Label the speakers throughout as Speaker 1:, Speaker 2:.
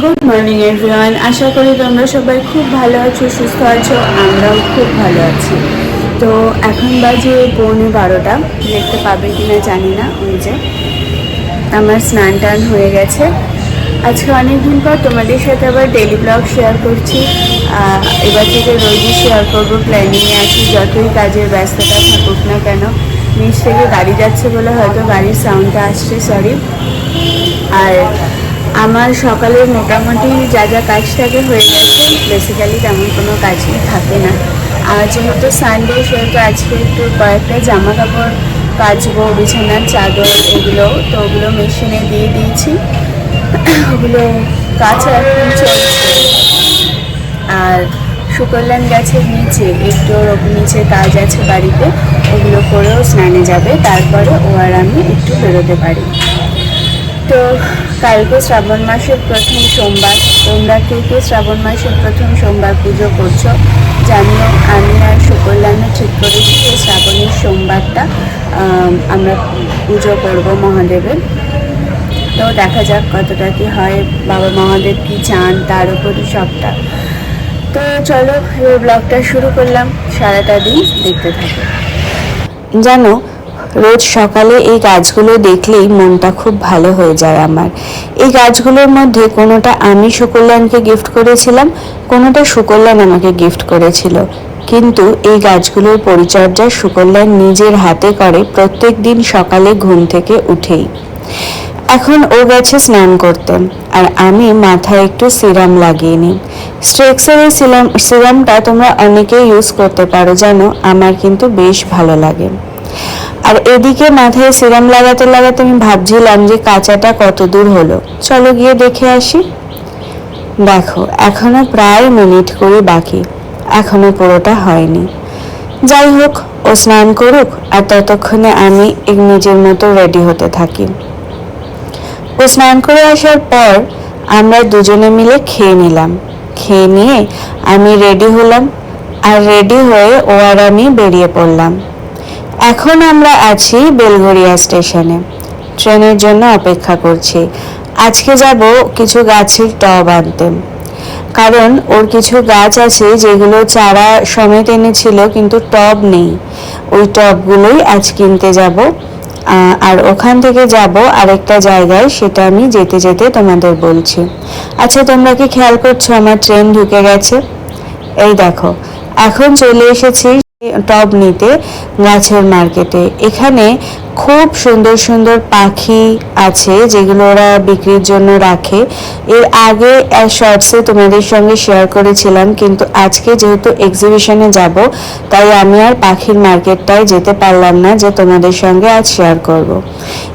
Speaker 1: Good morning everyone আশা করি তোমরা সবাই খুব ভালো আছো, সুস্থ আছো, আমরাও খুব ভালো আছি। তো এখন বাজে পৌনে বারোটা। দেখতে পাবে কি না জানি না, ওই যে আমার স্নান টান হয়ে গেছে। আজকে অনেক দিন পর তোমাদের সাথে আবার ডেলি ব্লগ শেয়ার করছি। এবার থেকে রোজই শেয়ার করব প্ল্যানিংয়ে আছি, যতই কাজের ব্যস্ততা থাকুক না কেন। নিচ থেকে গাড়ি যাচ্ছে বলে হয়তো গাড়ির সাউন্ডটা আসছে সরি আর আমার সকালের মোটামুটি যা যা কাজ থাকে হয়ে গেছে বেসিক্যালি তেমন কোনো কাজই থাকে না। আর যেহেতু সানডে সেহেতু আজকে একটু কয়েকটা জামা কাপড় কাচবো, বিছানার চাদর এগুলো, তো ওগুলো মেশিনে দিয়ে দিয়েছি। ওগুলো কাঁচা চলছে। আর সুকল্যাণ গাছের নিচে, একটু ওর নিচে কাজ আছে বাড়িতে, ওগুলো করেও স্নানে যাবে, তারপরে ও আর আমি একটু বেরোতে পারি। তো কালকে শ্রাবণ মাসের প্রথম সোমবার। তোমরা কে কে শ্রাবণ মাসের প্রথম সোমবার পুজো করছ জানিও। আমি আর সুকল্যাণে ঠিক করেছি যে শ্রাবণের সোমবারটা। আমরা পুজো করব মহাদেবের। তো দেখা যাক কতটা কি হয়, বাবা মহাদেব কি চান, তার উপরই সবটা। তো চলো, এবার ব্লগটা শুরু করলাম। সারাটা দিন দেখতে থাকো। জানো রোজ সকালে এই গাছগুলো দেখলেই মনটা খুব ভালো হয়ে যায় আমার। এই গাছগুলোর মধ্যে কোনোটা আমি সুকল্যাণকে গিফট করেছিলাম, কোনোটা সুকল্যাণ আমাকে গিফট করেছিল। কিন্তু এই গাছগুলোর পরিচর্যা সুকল্যাণ নিজের হাতে করে প্রত্যেক দিন সকালে ঘুম থেকে উঠেই। এখন ও গেছে স্নান করতে, আর আমি মাথায় একটু সিরাম লাগিয়ে নিই। স্ট্রেক্সের এই সিরাম সিরামটা তোমরা অনেকেই ইউজ করতে পারো, জানো, আমার কিন্তু বেশ ভালো লাগে। আর এদিকে মাথায় সিরাম লাগাতে লাগাতে আমি ভাবছিলাম যে কাঁচাটা কত দূর হলো। চলো গিয়ে দেখে আসি। দেখো, এখনও প্রায় মিনিট করে বাকি। এখনও পুরোটা হয়নি। যাই হোক, ও স্নান করুক আর ততক্ষণে আমি নিজের মতো রেডি হতে থাকি। ও স্নান করে আসার পর আমরা দুজনে মিলে খেয়ে নিলাম। খেয়ে নিয়ে আমি রেডি হলাম আর রেডি হয়ে ও আর আমি বেরিয়ে পড়লাম। এখন আমরা আছি বেলঘরিয়া স্টেশনে। ট্রেনের জন্য অপেক্ষা করছি। আজকে যাব কিছু গাছের টব আনতে। কারণ ওর কিছু গাছ আছে যেগুলো চারা সমেত এনেছিল, কিন্তু টব নেই। ওই টবগুলোই আজ কিনতে যাব। আর ওখান থেকে যাব আরেকটা জায়গায়, সেটা আমি যেতে যেতে তোমাদের বলছি। আচ্ছা তোমরা কি খেয়াল করছ আমার ট্রেন ঢুকে গেছে? এই দেখো, এখন চলে এসেছি টব নিতে গাছের মার্কেটে এখানে খুব সুন্দর সুন্দর পাখি আছে যেগুলো ওরা বিক্রির জন্য রাখে। এর আগে শর্টসে তোমাদের সঙ্গে শেয়ার করেছিলাম, কিন্তু আজকে যেহেতু এক্সিবিশনে যাব, তাই আমি আর পাখির মার্কেটটায় যেতে পারলাম না যে তোমাদের সঙ্গে আজ শেয়ার করব।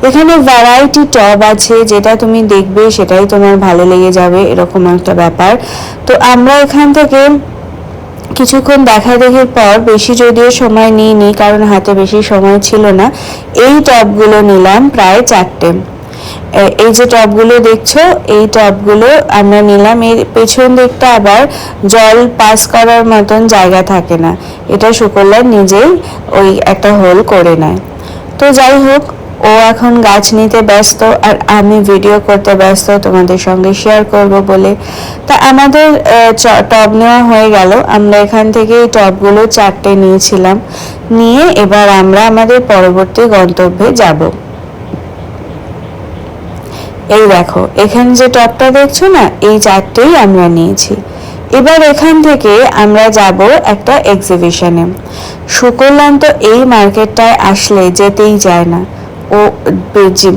Speaker 1: এখানে ভ্যারাইটি টব আছে, যেটা তুমি দেখবে সেটাই তোমার ভালো লেগে যাবে, এরকম একটা ব্যাপার। তো আমরা এখান থেকে কিছুক্ষণ দেখা দেখির পর বেশি যদিও সময় নিইনি, কারণ হাতে বেশি সময় ছিল না, এই টবগুলো নিলাম প্রায় চারটে। এই যে টবগুলো দেখছ, এই টবগুলো আমরা নিলাম, এর পেছন দিকটা আবার জল পাস করার মতন জায়গা থাকে না। এটা শুকল্লার নিজেই ওই একটা হোল করে নেয়। তো যাই হোক ও এখন গাছ নিতে ব্যস্ত আর আমি ভিডিও করতে ব্যস্ত, তোমাদের সঙ্গে শেয়ার করব বলে। তা আমাদের টব নেওয়া হয়ে গেল। আমরা এখান থেকে এই টবগুলো চারটে নিয়েছিলাম। নিয়ে এবার আমরা আমাদের পরবর্তী গন্তব্যে যাব। এই দেখো, এখানে যে টপটা দেখছ না, এই চারটেই আমরা নিয়েছি। এবার এখান থেকে আমরা যাব একটা এক্সিবিশনে শুকলান তো এই মার্কেটটায় আসলে যেতেই যায় না। ও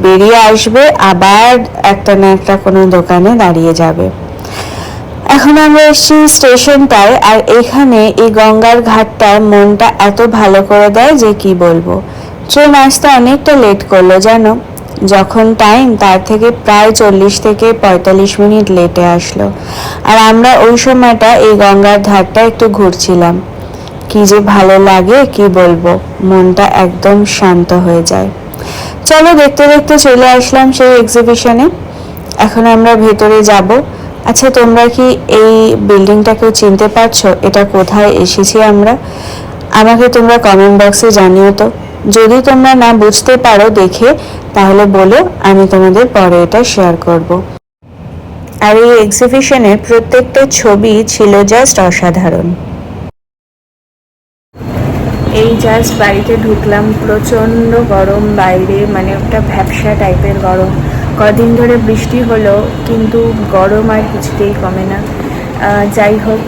Speaker 1: বেরিয়ে আসবে, আবার একটা না একটা কোনো দোকানে দাঁড়িয়ে যাবে। এখন আমরা এসেছি স্টেশনটায় আর এখানে এই গঙ্গার ঘাটটা মনটা এত ভালো করে দেয় যে কি বলব। ট্রেন আসতে অনেকটা লেট করল, জানো? যখন টাইম তার থেকে প্রায় চল্লিশ থেকে পঁয়তাল্লিশ মিনিট লেটে আসলো। আর আমরা ওই সময়টা এই গঙ্গার ধারটা একটু ঘুরছিলাম। কি যে ভালো লাগে, কি বলব? মনটা একদম শান্ত হয়ে যায়। চলো দেখতে দেখতে চলে আসলাম সেই এক্সিবিশনে এখন আমরা ভেতরে যাব। আচ্ছা তোমরা কি এই বিল্ডিংটাকেও চিনতে পারছ? এটা কোথায়? এসেছি আমরা। আমাকে তোমরা কমেন্ট বক্সে জানিও তো। যদি তোমরা না বুঝতে পারো দেখে, তাহলে বলো, আমি তোমাদের পরে এটা শেয়ার করব। আর এই এক্সিবিশনের প্রত্যেকটা ছবি ছিল জাস্ট অসাধারণ।
Speaker 2: এই জাস্ট বাড়িতে ঢুকলাম, প্রচণ্ড গরম বাইরে মানে একটা ভ্যাপসা টাইপের গরম। কদিন ধরে বৃষ্টি হলো, কিন্তু গরম আর কিছুতেই কমে না। যাই হোক,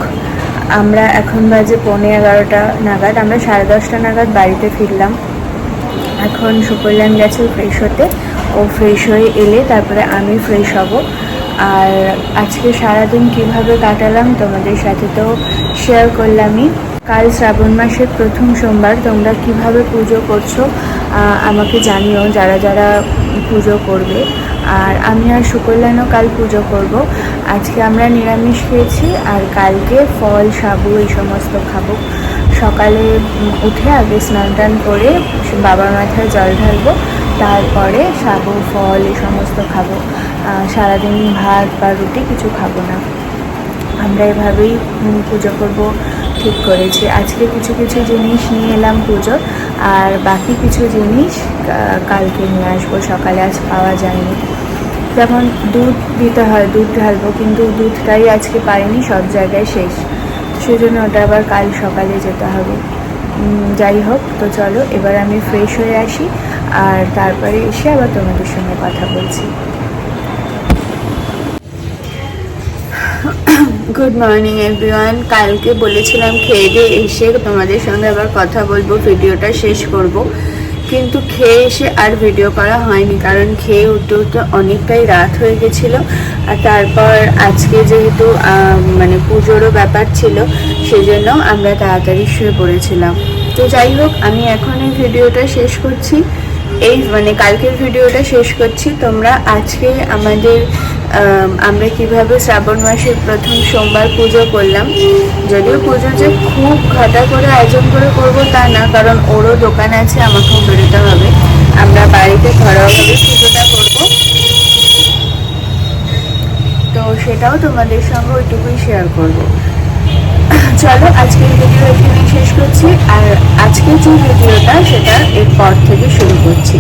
Speaker 2: আমরা এখন বাজে পৌনে এগারোটা নাগাদ, আমরা সাড়ে দশটা নাগাদ বাড়িতে ফিরলাম। এখন সুকল্যাণ গেছে ফ্রেশ হতে, ও ফ্রেশ হয়ে এলে তারপরে আমি ফ্রেশ হব। আর আজকে সারাদিন কীভাবে কাটালাম তোমাদের সাথে তো শেয়ার করলামই। কাল শ্রাবণ মাসের প্রথম সোমবার তোমরা কীভাবে পুজো করছ আমাকে জানিও যারা যারা পুজো করবে। আর আমি আর সুকল্যাণও কাল পুজো করব। আজকে আমরা নিরামিষ খেয়েছি আর কালকে ফল, সাবু এই সমস্ত খাব। সকালে উঠে আগে স্নান টান করে বাবার মাথায় জল ঢালবো, তারপরে সাবু, ফল এই সমস্ত খাব। সারাদিন ভাত বা রুটি কিছু খাব না। আমরা এভাবেই পুজো করব। ঠিক করেছি। আজকে কিছু কিছু জিনিস নিয়ে এলাম পুজো, আর বাকি কিছু জিনিস কালকে নিয়ে আসব। সকালে আজ পাওয়া যায়নি। যেমন দুধ দিতে হয়, দুধ ঢালবো, কিন্তু দুধটাই আজকে পাইনি, সব জায়গায় শেষ। সেজন্য ওটা আবার কাল সকালে যেতে হবে। যাই হোক, তো চলো, এবার আমি ফ্রেশ হয়ে আসি, আর তারপরে এসে আবার তোমাদের সঙ্গে কথা বলছি। গুড মর্নিং এভরিওয়ান কালকে বলেছিলাম খেয়ে দিয়ে এসে তোমাদের সঙ্গে আবার কথা বলব ভিডিওটা শেষ করব। কিন্তু খেয়ে এসে আর ভিডিও করা হয়নি কারণ খেয়ে উঠতে উঠতে অনেকটাই রাত হয়ে গেছিল। আর তারপর আজকে যেহেতু মানে পুজোরও ব্যাপার ছিল সেজন্য আমরা তাড়াতাড়ি শুয়ে পড়েছিলাম। তো যাই হোক আমি এখন এই ভিডিওটা শেষ করছি। এই মানে কালকের ভিডিওটা শেষ করছি। তোমরা আজকে আমাদের আম, আমরা কীভাবে শ্রাবণ মাসের প্রথম সোমবার পুজো করলাম? যদিও পুজো যে খুব ঘটা করে আয়োজন করে করব তা না, কারণ ওরও দোকান আছে, আমাকেও বেরোতে হবে। আমরা বাড়িতে ঘরোয়াভাবে পুজোটা করব। তো সেটাও তোমাদের সঙ্গে ওইটুকুই শেয়ার করব। চলো, আজকের ভিডিও এখানেই শেষ করছি। আর আজকের যে ভিডিওটা, সেটা এরপর থেকে শুরু করছি।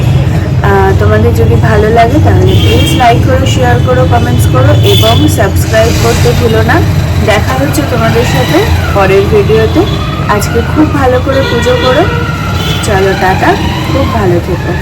Speaker 2: তোমাদের যদি ভালো লাগে, তাহলে প্লিজ লাইক করো শেয়ার করো কমেন্টস করো, এবং সাবস্ক্রাইব করতে ভুলো না। দেখা হচ্ছে তোমাদের সাথে পরের ভিডিওতে। আজকে খুব ভালো করে পুজো করো। চলো, টাটা। খুব ভালো থেকো।